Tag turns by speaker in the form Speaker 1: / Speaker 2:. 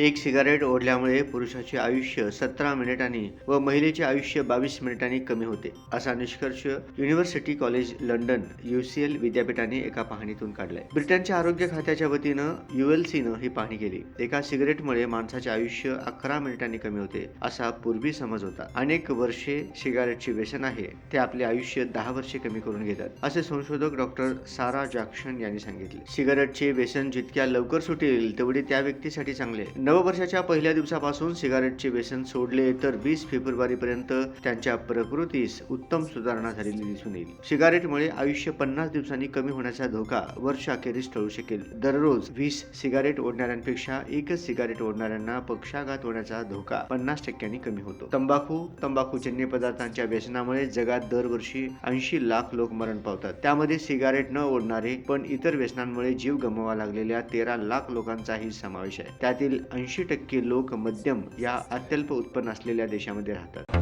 Speaker 1: एक सिगारेट ओढल्यामुळे पुरुषाचे आयुष्य सतरा मिनिटांनी व महिलेचे आयुष्य बावीस मिनिटांनी कमी होते असा निष्कर्ष युनिव्हर्सिटी कॉलेज लंडन युसीएल विद्यापीठाने एका पाहणीतून काढलाय. ब्रिटनच्या आरोग्य खात्याच्या वतीनं युएलसीनं ही पाहणी केली. एका सिगारेटमुळे माणसाचे आयुष्य अकरा मिनिटांनी कमी होते असा पूर्वी समज होता. अनेक वर्षे सिगारेटचे व्यसन आहे ते आपले आयुष्य दहा वर्षे कमी करून घेतात असे संशोधक डॉक्टर सारा जॅक्शन यांनी सांगितले. सिगारेटचे व्यसन जितक्या लवकर सुटेल तेवढे त्या व्यक्तीसाठी चांगले. न नववर्षाच्या पहिल्या दिवसापासून सिगारेटचे व्यसन सोडले तर वीस फेब्रुवारीपर्यंत त्यांच्या प्रकृतीस उत्तम सुधारणा झालेली दिसून येईल. सिगारेटमुळे आयुष्य पन्नास दिवसांनी कमी होण्याचा धोका वर्षाखेरीस टळू शकेल. दररोज वीस सिगारेट ओढणाऱ्यांपेक्षा एकच सिगारेट ओढणाऱ्यांना पक्षाघात होण्याचा धोका पन्नास टक्क्यांनी कमी होतो. तंबाखू तंबाखूजन्य पदार्थांच्या व्यसनामुळे जगात दरवर्षी ऐंशी लाख लोक मरण पावतात. त्यामध्ये सिगारेट न ओढणारे पण इतर व्यसनांमुळे जीव गमवावा लागलेल्या तेरा लाख लोकांचाही समावेश आहे. त्यातील ऐंशी टक्के लोक मध्यम या अत्यल्प उत्पन्न असलेल्या देशामध्ये राहतात.